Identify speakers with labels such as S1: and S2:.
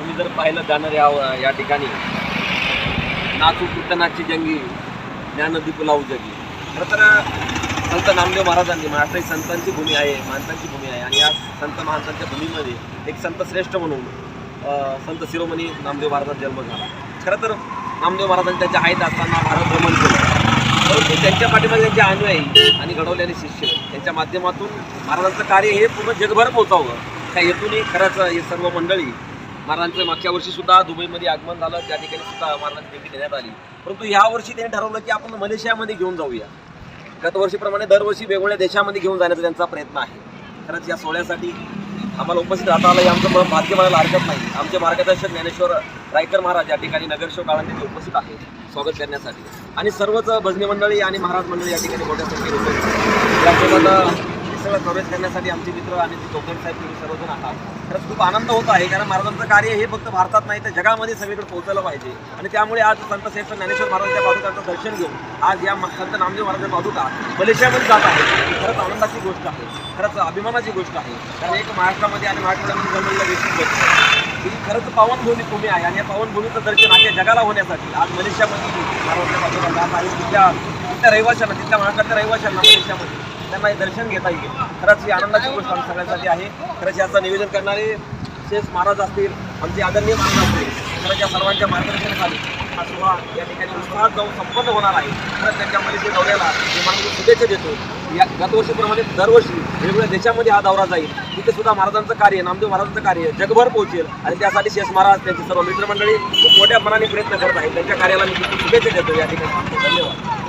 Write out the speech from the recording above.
S1: तुम्ही जर पाहिलं जाणार या या ठिकाणी नाचू कीर्तनाची जंगी ज्ञानदी लावू उजगी खरं तर संत नामदेव महाराजांनी म्हणजे महाराष्ट्र ही संतांची भूमी आहे माणसांची भूमी आहे आणि या संत महाराजांच्या भूमीमध्ये एक संत श्रेष्ठ म्हणून संत शिरोमणी नामदेव महाराजांचा जन्म झाला. खरं तर नामदेव महाराजांनी त्यांच्या आईत असताना भारत भ्रमण केलं. परंतु त्यांच्या पाठीमागे त्यांचे अनुयायी आणि घडवलेले शिष्य त्यांच्या माध्यमातून महाराजांचं कार्य हे पूर्ण जगभर पोहोचावं. त्या हेतूने खरंच हे सर्व मंडळी महाराजांचं मागच्या वर्षी सुद्धा दुबईमध्ये आगमन झालं त्या ठिकाणी सुद्धा महाराजांची भेटी देण्यात आली. परंतु ह्या वर्षी त्यांनी ठरवलं की आपण मलेशियामध्ये घेऊन जाऊया. गतवर्षीप्रमाणे दरवर्षी वेगवेगळ्या देशामध्ये घेऊन जाण्याचा त्यांचा प्रयत्न आहे. खरंच या सोहळ्यासाठी आम्हाला उपस्थित राहता आलं आमचं मला भाग्य म्हणायला हरकत नाही. आमचे मार्गदर्शक ज्ञानेश्वर रायकर महाराज या ठिकाणी नगरशो काळांमध्ये उपस्थित आहे स्वागत करण्यासाठी. आणि सर्वच भजनी मंडळी आणि महाराज मंडळी या ठिकाणी मोठ्या संख्येने उपस्थित त्यासोबत सगळं कव्हरेज करण्यासाठी आमचे मित्र आणि ते चौधरी साहेब तुम्ही सर्वजण आहात. खरंच खूप आनंद होत आहे कारण महाराजांचं कार्य हे फक्त भारतात नाही तर जगामध्ये सगळीकडे पोहोचलं पाहिजे. आणि त्यामुळे आज संत श्रेष्ठ ज्ञानेश्वर महाराजांच्या पादुकांचं दर्शन घेऊन आज या म- संत नामदेव महाराजांच्या पादुका मलेशियामध्ये जात आहे खरंच आनंदाची गोष्ट आहे. खरंच अभिमानाची गोष्ट आहे. कारण एक महाराष्ट्रामध्ये आणि महाराष्ट्रामध्ये जन्मलेला व्यक्ती ही खरंच पावनभूमी भूमी आहे आणि या पावनभूमीचं दर्शन आहे जगाला होण्यासाठी. आज मलेशियामध्ये महाराजांच्या पादुका जात आहे तिथल्या तिथल्या रहिवाशांना तिथल्या महाराष्ट्रातल्या रहिवाशांना मलेशियामध्ये. त्यांना हे दर्शन घेता येईल. खरंच ही आनंदाची गोष्ट आम्ही सगळ्यांसाठी आहे. खरंच याचं निवेदन करणारे शेष महाराज असतील आमचे आदरणीय महाराज असतील खरंच या सर्वांच्या मार्गदर्शनाखाली हा सोहळा या ठिकाणी उत्साहात जाऊन संपन्न होणार आहे. खरंच त्यांच्या मनीषी दौऱ्याला मी मला शुभेच्छा देतो. या गतवर्षीप्रमाणे दरवर्षी वेगवेगळ्या देशामध्ये हा दौरा जाईल. तिथे सुद्धा महाराजांचं कार्य नामदेव महाराजांचं कार्य जगभर पोहोचेल. आणि त्यासाठी शेष महाराज त्यांची सर्व मित्रमंडळी खूप मोठ्या मनाने प्रयत्न करत आहेत. त्यांच्या कार्याला मी शुभेच्छा देतो. या ठिकाणी धन्यवाद.